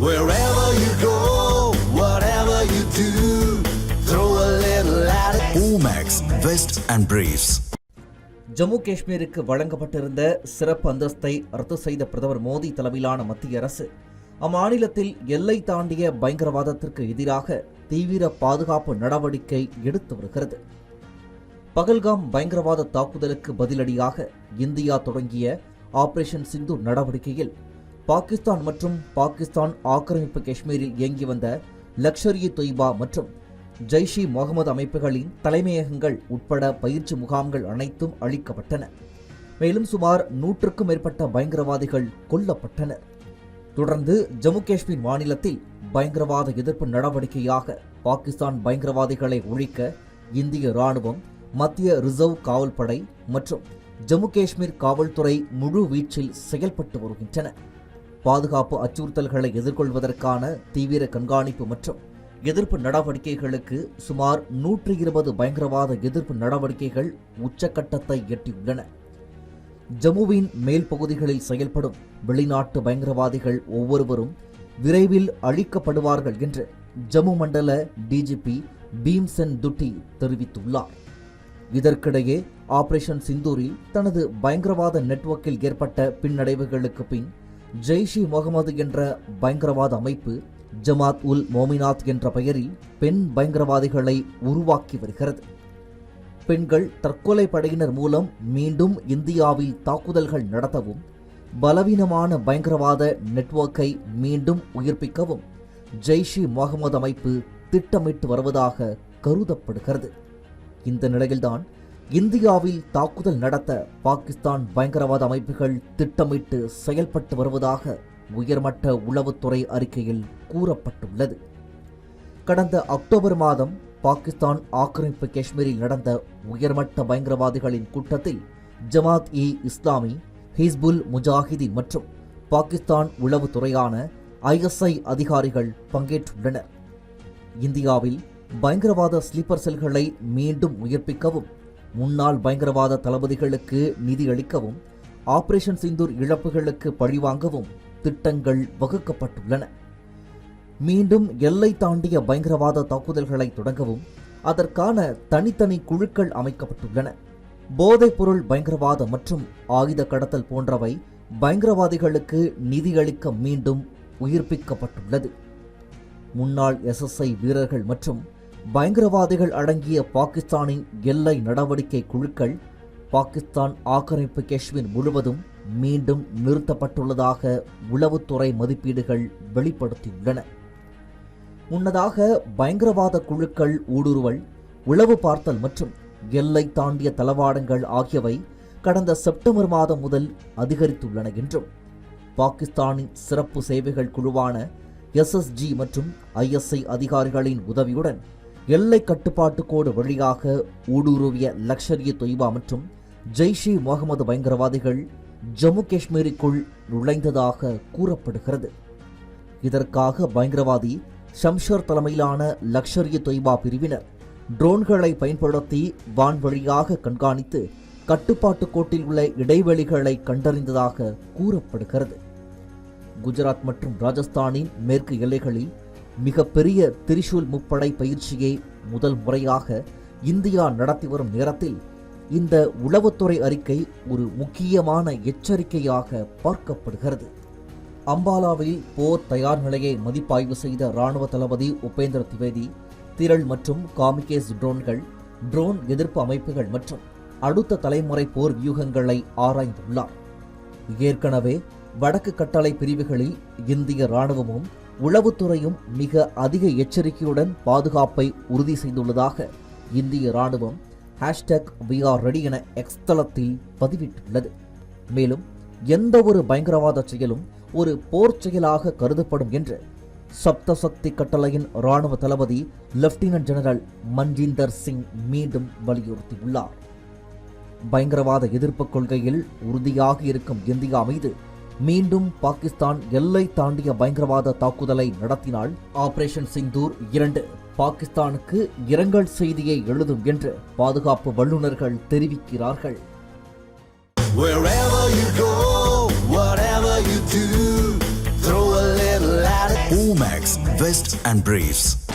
Wherever you go, whatever you do, throw a little at it. Omax, Vest and Briefs. Jammu காஷ்மீருக்கு வழங்கப்பட்டிருந்த சிறப்பு அந்தஸ்தை ரத்து செய்த பிரதமர் மோடி தலைமையிலான மத்திய அரசு அம்மாநிலத்தில் எல்லை தாண்டிய பயங்கரவாதத்திற்கு எதிராக தீவிர பாதுகாப்பு நடவடிக்கை எடுத்து வருகிறது பகல்காம் பயங்கரவாத தாக்குதலுக்கு பதிலடியாக இந்தியா தொடங்கிய ஆபரேஷன் சிந்து நடவடிக்கையில் பாகிஸ்தான் மற்றும் பாகிஸ்தான் ஆக்கிரமிப்பு காஷ்மீரில் இயங்கி வந்த லக்ஷர் இ தொய்பா மற்றும் ஜெய்ஷ் இ முகமது அமைப்புகளின் தலைமையகங்கள் உட்பட பயிற்சி முகாம்கள் அனைத்தும் அழிக்கப்பட்டன. மேலும் சுமார் நூற்றுக்கும் மேற்பட்ட பயங்கரவாதிகள் கொல்லப்பட்டனர். தொடர்ந்து ஜம்மு காஷ்மீர் மாநிலத்தில் பயங்கரவாத எதிர்ப்பு நடவடிக்கையாக பாகிஸ்தான் பயங்கரவாதிகளை ஒழிக்க இந்திய ராணுவம் மத்திய ரிசர்வ் காவல்படை மற்றும் ஜம்மு காஷ்மீர் காவல்துறை முழு வீச்சில் செயல்பட்டு வருகின்றன. பாதுகாப்பு அச்சுறுத்தல்களை எதிர்கொள்வதற்கான தீவிர கண்காணிப்பு மற்றும் எதிர்ப்பு நடவடிக்கைகளுக்கு சுமார் நூற்றி இருபது பயங்கரவாத எதிர்ப்பு நடவடிக்கைகள் உச்சக்கட்டத்தை எட்டியுள்ளன. ஜம்முவின் மேல் பகுதிகளில் செயல்படும் வெளிநாட்டு பயங்கரவாதிகள் ஒவ்வொருவரும் விரைவில் அழிக்கப்படுவார்கள் என்று ஜம்மு மண்டல டிஜிபி பீம்சென் துட்டி தெரிவித்துள்ளார். இதற்கிடையே ஆபரேஷன் சிந்தூரில் தனது பயங்கரவாத நெட்வொர்க்கில் ஏற்பட்ட பின்னடைவுகளுக்கு பின் ஜெய்ஷ் இ முகமது என்ற பயங்கரவாத அமைப்பு ஜமாத் உல் மோமினாத் என்ற பெயரில் பெண் பயங்கரவாதிகளை உருவாக்கி வருகிறது. பெண்கள் தற்கொலை படையினர் மூலம் மீண்டும் இந்தியாவில் தாக்குதல்கள் நடத்தவும் பலவீனமான பயங்கரவாத நெட்வொர்க்கை மீண்டும் உயிர்ப்பிக்கவும் ஜெய்ஷ் இ முகமது அமைப்பு திட்டமிட்டு வருவதாக கருதப்படுகிறது. இந்த நிலையில்தான் இந்தியாவில் தாக்குதல் நடத்த பாகிஸ்தான் பயங்கரவாத அமைப்புகள் திட்டமிட்டு செயல்பட்டு வருவதாக உயர்மட்ட உளவுத்துறை அறிக்கையில் கூறப்பட்டுள்ளது. கடந்த அக்டோபர் மாதம் பாகிஸ்தான் ஆக்கிரமிப்பு காஷ்மீரில் நடந்த உயர்மட்ட பயங்கரவாதிகளின் கூட்டத்தில் ஜமாத் இ இஸ்லாமி ஹிஸ்புல் முஜாஹிதீன் மற்றும் பாகிஸ்தான் உளவுத்துறையான ஐஎஸ்ஐ அதிகாரிகள் பங்கேற்றுள்ளனர். இந்தியாவில் பயங்கரவாத ஸ்லீப்பர் செல்களை மீண்டும் உயிர்ப்பிக்கவும் முன்னாள் பயங்கரவாத தளபதிகளுக்கு நிதி அளிக்கவும் ஆபரேஷன் சிந்தூர் இழப்புகளுக்கு பழிவாங்கவும் திட்டங்கள் வகுக்கப்பட்டுள்ளன. மீண்டும் எல்லை தாண்டிய பயங்கரவாத தாக்குதல்களை தொடங்கவும் அதற்கான தனித்தனி குழுக்கள் அமைக்கப்பட்டுள்ளன. போதைப்பொருள் பயங்கரவாதம் மற்றும் ஆயுத கடத்தல் போன்றவை பயங்கரவாதிகளுக்கு நிதியளிக்க மீண்டும் உயிர்ப்பிக்கப்பட்டுள்ளது. முன்னாள் எஸ்எஸ்ஐ வீரர்கள் மற்றும் பயங்கரவாதிகள் அடங்கிய பாகிஸ்தானின் எல்லை நடவடிக்கை குழுக்கள் பாகிஸ்தான் ஆக்கிரமிப்பு காஷ்மீர் முழுவதும் மீண்டும் நிறுத்தப்பட்டுள்ளதாக உளவுத்துறை மதிப்பீடுகள் வெளிப்படுத்தியுள்ளன. முன்னதாக பயங்கரவாத குழுக்கள் ஊடுருவல் உளவு பார்த்தல் மற்றும் எல்லை தாண்டிய தளவாடங்கள் ஆகியவை கடந்த செப்டம்பர் மாதம் முதல் அதிகரித்துள்ளன என்றும் பாகிஸ்தானின் சிறப்பு சேவைகள் குழுவான எஸ்எஸ்ஜி மற்றும் ஐஎஸ்ஐ அதிகாரிகளின் உதவியுடன் எல்லை கட்டுப்பாட்டு கோடு வழியாக ஊடுருவிய லக்ஷர் இ தொய்பா மற்றும் ஜெய்ஷ் இ முகமது பயங்கரவாதிகள் ஜம்மு காஷ்மீருக்குள் நுழைந்ததாக கூறப்படுகிறது. இதற்காக பயங்கரவாதி ஷம்ஷர் தலைமையிலான லக்ஷர் இ தொய்பா பிரிவினர் ட்ரோன்களை பயன்படுத்தி வான்வழியாக கண்காணித்து கட்டுப்பாட்டு கோட்டில் உள்ள இடைவெளிகளை கண்டறிந்ததாக கூறப்படுகிறது. குஜராத் மற்றும் ராஜஸ்தானின் மேற்கு எல்லைகளில் மிகப்பெரிய திரிசூல் முப்படை பயிற்சியை முதல் முறையாக இந்தியா நடத்தி வரும் நேரத்தில் இந்த உளவுத்துறை அறிக்கை ஒரு முக்கியமான எச்சரிக்கையாக பார்க்கப்படுகிறது. அம்பாலாவில் போர் தயார் நிலையை மதிப்பாய்வு செய்த ராணுவ தளபதி உபேந்திர திவேதி திரள் மற்றும் காமிகேஸ் ட்ரோன்கள் ட்ரோன் எதிர்ப்பு அமைப்புகள் மற்றும் அடுத்த தலைமுறை போர் வியூகங்களை ஆராய்ந்துள்ளார். ஏற்கனவே வடக்கு கட்டளை பிரிவுகளில் இந்திய ராணுவமும் உளவுத்துறையும் மிக அதிக எச்சரிக்கையுடன் பாதுகாப்பை உறுதி செய்துள்ளதாக இந்திய ராணுவம் ஹேஷ்டேக் வி ஆர் ரெடி என எக்ஸ் தளத்தில் பதிவிட்டுள்ளது. மேலும் எந்த ஒரு பயங்கரவாத செயலும் ஒரு போர் செயலாக கருதப்படும் என்று சப்தசக்தி கட்டளையின் ராணுவ தளபதி லெப்டினன்ட் ஜெனரல் மன்ஜிந்தர் சிங் மீண்டும் வலியுறுத்தியுள்ளார். பயங்கரவாத எதிர்ப்பு கொள்கையில் உறுதியாக இருக்கும் இந்தியா மீது மீண்டும் பாகிஸ்தான் எல்லை தாண்டிய பயங்கரவாத தாக்குதலை நடத்தினால் ஆபரேஷன் சிந்தூர் இரண்டு பாகிஸ்தானுக்கு இரங்கல் செய்தியை எழுதும் என்று பாதுகாப்பு வல்லுநர்கள் தெரிவிக்கிறார்கள். Omax, Vest and Briefs.